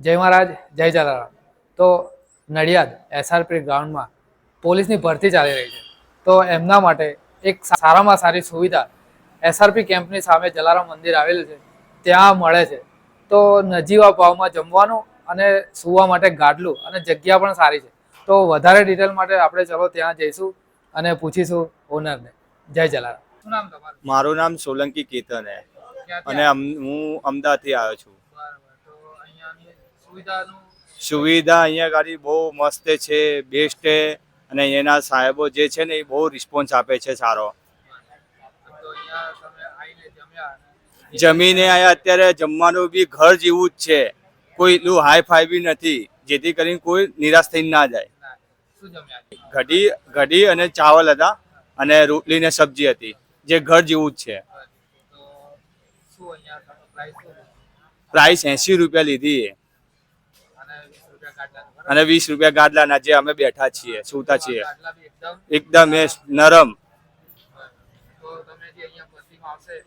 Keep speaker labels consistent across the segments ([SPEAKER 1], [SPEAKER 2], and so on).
[SPEAKER 1] જય મહારાજ જય જલારામ. તો નડિયાદ એસઆરપી ગ્રાઉન્ડમાં પોલીસની ભરતી ચાલી રહી છે. તો એમના માટે એક સારામાં સારી સુવિધા એસઆરપી કેમ્પની સામે જલારામ મંદિર આવેલું છે. ત્યાં મળે છે. તો નજીવા ભાવમાં જમવાનું અને સુવા માટે ગાડલું અને જગ્યા પણ સારી છે. તો વધારે ડિટેલ માટે આપણે ચલો ત્યાં જઈશું અને પૂછીશું ઓનરને જય જલારામ. શું નામ તમારું?
[SPEAKER 2] મારું નામ સોલંકી કેતન હે. અને હું અમદાવાદથી આવ્યો છું. સુવિધા અહીંયા ગાડી બહુ મસ્ત છે બેસ્ટ છે અને અહીંયાના સાહેબો જે છે ને એ બહુ રિસ્પોન્સ આપે છે સારો. જમીને અહીંયા અત્યારે જમવાનું બી ઘર જેવું જ છે. કોઈ એટલું હાઈ ફાઈ બી નથી જેથી કરીને કોઈ નિરાશ થઈને ના જાય. ઘડી ઘડી અને ચાવલ હતા અને રોટલી ને સબ્જી હતી જે ઘર જેવું જ છે.
[SPEAKER 1] પ્રાઇસ
[SPEAKER 2] એસી રૂપિયા લીધી
[SPEAKER 1] અને વીસ રૂપિયા
[SPEAKER 2] ગાદલાના જે અમે બેઠા છીએ, સૂતા છીએ.
[SPEAKER 1] એકદમ
[SPEAKER 2] એ નરમ.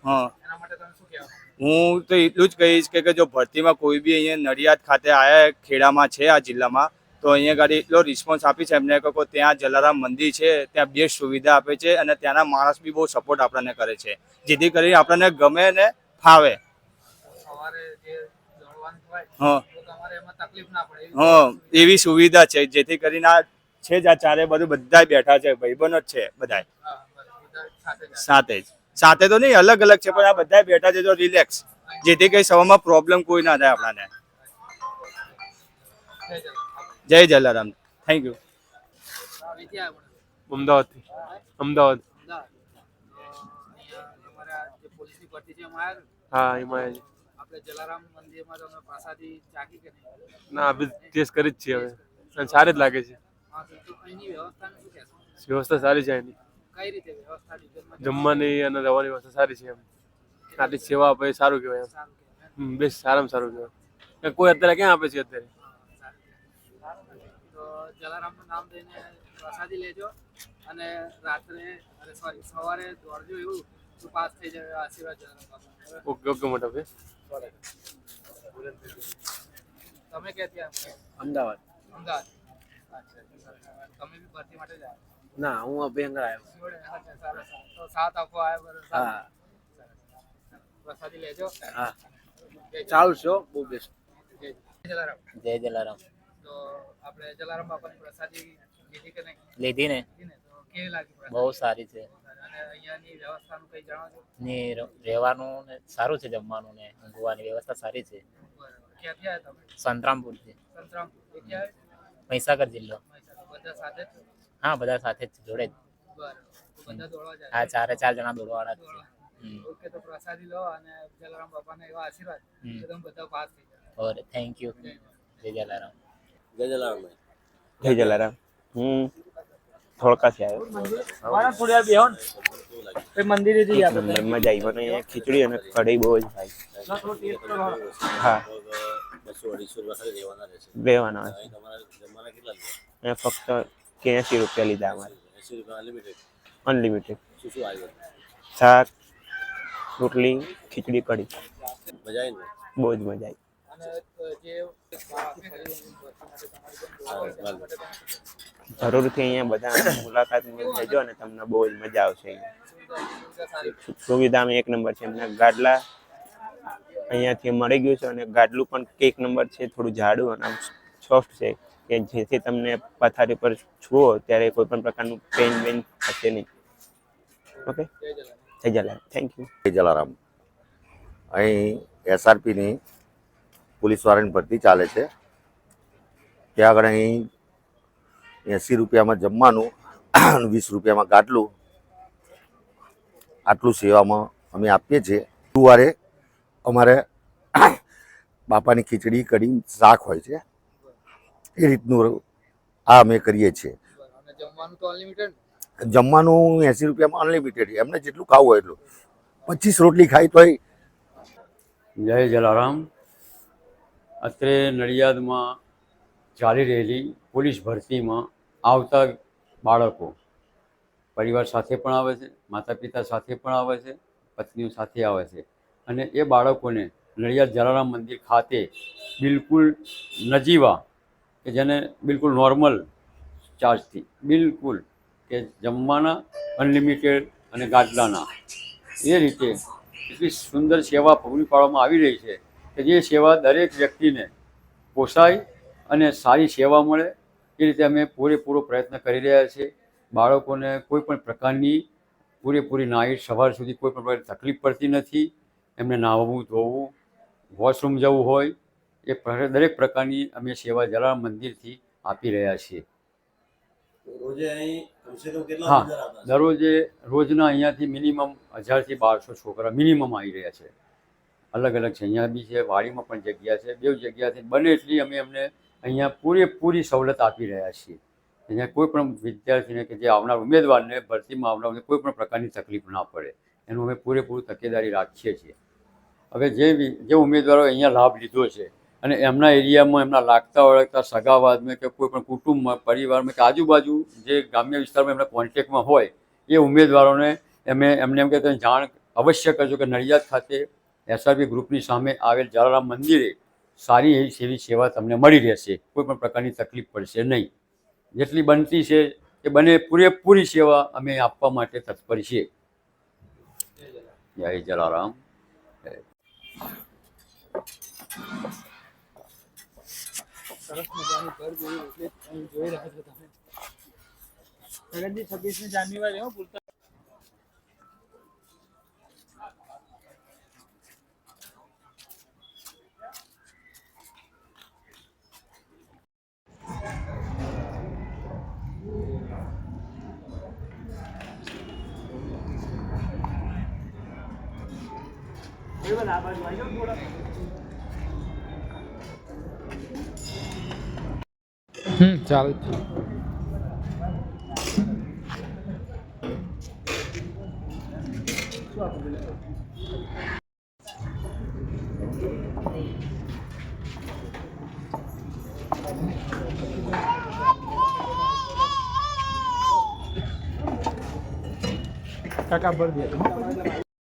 [SPEAKER 2] હા. તો એટલું જ કહીશ કે કે જો ભરતીમાં કોઈ બી અહીંયા નડિયાદ ખાતે આયા ખેડામાં છે આ જિલ્લામાં, તો અહીંયા ગાડી એટલો રિસ્પોન્સ આપી છે એમને કે ત્યાં જલારામ મંદિર છે, ત્યાં બેસ્ટ સુવિધા આપે છે અને ત્યાંના માણસ બી બહુ સપોર્ટ આપણને કરે છે. જેથી કરીને આપણને ગમે ને ફાવે.
[SPEAKER 1] સવારે જે દોડવાનું હોય
[SPEAKER 2] હા.
[SPEAKER 1] તો તમારે એમાં તકલીફ ના પડે એવી સુવિધા-
[SPEAKER 2] છે જેથી કરીને આ છે જ આ ચારે બધું બધા બેઠા છે ભાઈબંધો જ છે બધા
[SPEAKER 1] સાથે જ.
[SPEAKER 2] સાથે તો નહીં અલગ અલગ છે પણ આ બધા બેઠા છે તો રિલેક્સ જેથી કઈ સવામાં પ્રોબ્લેમ કોઈ ના થાય આપણાને.
[SPEAKER 1] જય Jalaram.
[SPEAKER 2] Thank you
[SPEAKER 3] Ahmedabad.
[SPEAKER 1] Ahmedabad.
[SPEAKER 3] હા એમાં.
[SPEAKER 1] આપણે જલારામ મંદિરમાં તમે પ્રસાદી ચાખી કે નહીં?
[SPEAKER 3] ના બી ટેસ્ટ કરી જ છીએ હવે. અને સારી જ લાગે છે. વ્યવસ્થા સારી છે એની
[SPEAKER 1] કઈ રીતે વ્યવસ્થા
[SPEAKER 3] જમવાની અને રહેવાની વ્યવસ્થા સારી છે એમ. આટલી સેવા આપે સારું કહેવાય એમ. બેસ સારામાં સારું કહેવાય. કોઈ અત્યારે ક્યાં આપે છે અત્યારે?
[SPEAKER 1] તો જલારામનું નામ પ્રસાદી લેજો અને રાત્રે અરે સોરી સવારે દોડજો એવું તો પાસ થઈ જાય આશીર્વાદ જલારામ.
[SPEAKER 3] ઓકે ઓકે મોટા ભાઈ.
[SPEAKER 1] તમે ક્યાંથી?
[SPEAKER 4] અમદાવાદ.
[SPEAKER 1] અમદાવાદ. તમે બી ભરતી માટે જ
[SPEAKER 4] ના હું અભયંકર આવ્યો.
[SPEAKER 1] તો સાથ આપવા આવ્યા બરાબર
[SPEAKER 4] હા.
[SPEAKER 1] પ્રસાદી લેજો.
[SPEAKER 4] હા.
[SPEAKER 1] જય
[SPEAKER 4] ચાલુ છો બહુ બેસ્ટ.
[SPEAKER 1] જય જલારામ.
[SPEAKER 5] જય જલારામ.
[SPEAKER 1] તો આપણે જલારામ બાપાની પ્રસાદી લીધી કે નહીં?
[SPEAKER 5] લીધી ને.
[SPEAKER 1] તો કેવી લાગી
[SPEAKER 5] બહુ સારી છે.
[SPEAKER 1] અને અહીંયાની વ્યવસ્થાનું કંઈ જણાવજો
[SPEAKER 5] ને રહેવાનું ને સારું છે જમવાનું ને ઊંઘવાની વ્યવસ્થા સારી છે.
[SPEAKER 1] સંતરામપુર છે.
[SPEAKER 5] મહીસાગર જિલ્લો. હા બધા સાથે જ જોડે જ. આ ચારે ચાર જણા દોડવાના જ છે. હમ.
[SPEAKER 1] ઓકે તો પ્રસાદી લો અને જલારામ બાપાના એવા આશીર્વાદ.
[SPEAKER 5] હમ.
[SPEAKER 1] બધા પાસ થઈ જાય.
[SPEAKER 5] ઓર થેન્ક યુ જય જલારામ.
[SPEAKER 6] જય જલારામ. હું થોડકાથી આવ્યો.
[SPEAKER 1] મંદિરે જઈએ
[SPEAKER 6] મને અહીંયા ખીચડી અને કઢી બહુ જ થાય હા. રહેવાના ફક્ત એંસી રૂપિયા લીધા અમારે. અનલિમિટેડ શાક રોટલી ખીચડી કઢી. બહુ જ મજા આવી. જરૂરથી અહીંયા બધા મુલાકાત લેજો અને તમને બહુ જ મજા આવશે અહીંયા. સુવિધા એક નંબર છે એમના ગાડલા. અહીંયાથી મળી ગયું છે અને ગાડલું પણ એક નંબર છે, થોડું જાડું અને આમ સોફ્ટ છે કે જેથી તમને પથારી પર છુઓ ત્યારે કોઈ પણ પ્રકારનું પેઇન બેન થશે નહીં. ઓકે જય જલારામ. થેન્ક યુ
[SPEAKER 7] જય જલારામ. અહીં એસઆરપીની પોલીસવાળાની ભરતી ચાલે છે. ત્યાં આગળ અહીં એંસી રૂપિયામાં જમવાનું વીસ રૂપિયામાં ગાટલું. આટલું સેવામાં અમે આપીએ છીએ. ગુરુવારે અમારે બાપાની ખીચડી કઢી શાક હોય છે. એ રીતનું આ અમે કરીએ છીએ.
[SPEAKER 1] જમવાનું તો અનલિમિટેડ
[SPEAKER 7] જમવાનું એંસી રૂપિયામાં અનલિમિટેડ એમને જેટલું ખાવું હોય એટલું. પચીસ રોટલી ખાઈ તોય
[SPEAKER 8] જય જલારામ. અત્રે નડિયાદમાં ચાલી રહેલી પોલીસ ભરતીમાં આવતા બાળકો પરિવાર સાથે પણ આવે છે માતા પિતા સાથે પણ આવે છે, પત્નીઓ સાથે આવે છે. અને એ બાળકોને નડિયાદ જલારામ મંદિર ખાતે બિલકુલ નજીવા, કે જેને બિલકુલ નોર્મલ ચાર્જથી, બિલકુલ કે જમવાના અનલિમિટેડ અને ગાદલાના. એ રીતે એટલી સુંદર સેવા પૂરી પાડવામાં આવી રહી છે કે જે સેવા દરેક વ્યક્તિને પોસાય અને સારી સેવા મળે એ રીતે અમે પૂરેપૂરો પ્રયત્ન કરી રહ્યા છીએ. બાળકોને કોઈ પણ પ્રકારની પૂરેપૂરી નાઈટ સવાર સુધી કોઈ પણ પ્રકારની તકલીફ પડતી નથી. એમને નાહવું ધોવું વોશરૂમ જવું હોય એ દરેક પ્રકારની અમે સેવા જલારામ મંદિરથી આપી રહ્યા છીએ. હા? દરરોજે રોજના અહીંયાથી મિનિમમ હજારથી બારસો છોકરા મિનિમમ આવી રહ્યા છે. અલગ અલગ છે. અહીંયા બી છે વાડીમાં પણ જગ્યા છે. બે જગ્યાથી બને એટલી અમે એમને અહીંયા પૂરેપૂરી સવલત આપી રહ્યા છીએ. અહીંયા કોઈ પણ વિદ્યાર્થીને કે જે આવનાર ઉમેદવારને ભરતીમાં આવનારને કોઈ પણ પ્રકારની તકલીફ ના પડે. એનું અમે પૂરેપૂરું તકેદારી રાખીએ છીએ. હવે જે જે ઉમેદવારો અહીંયા લાભ લીધો છે અને એમના એરિયામાં એમના લાગતા ઓળખતા સગાવાદમાં કે કોઈ પણ કુટુંબમાં, પરિવારમાં કે આજુબાજુ જે ગ્રામ્ય વિસ્તારમાં એમના કોન્ટેક્ટમાં હોય, એ ઉમેદવારોને અમે એમને એમ કે જાણ અવશ્ય કરજો કે નડિયાદ ખાતે એસઆરબી ગ્રુપની સામે આવેલ જલારામ મંદિરે સારી એવી સેવી તમને મળી રહેશે. કોઈ પણ પ્રકારની તકલીફ પડશે નહીં. જેટલી બનતી છે એ બને પૂરેપૂરી સેવા અમે આપવા માટે તત્પર છીએ. જય જલારામ.
[SPEAKER 1] જાન્યુઆરી હમ ચાલુ કાકા ભર દે.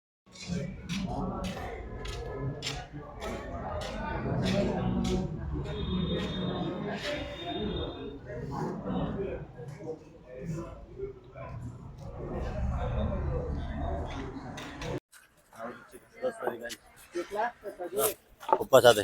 [SPEAKER 4] પપ્પા સાથે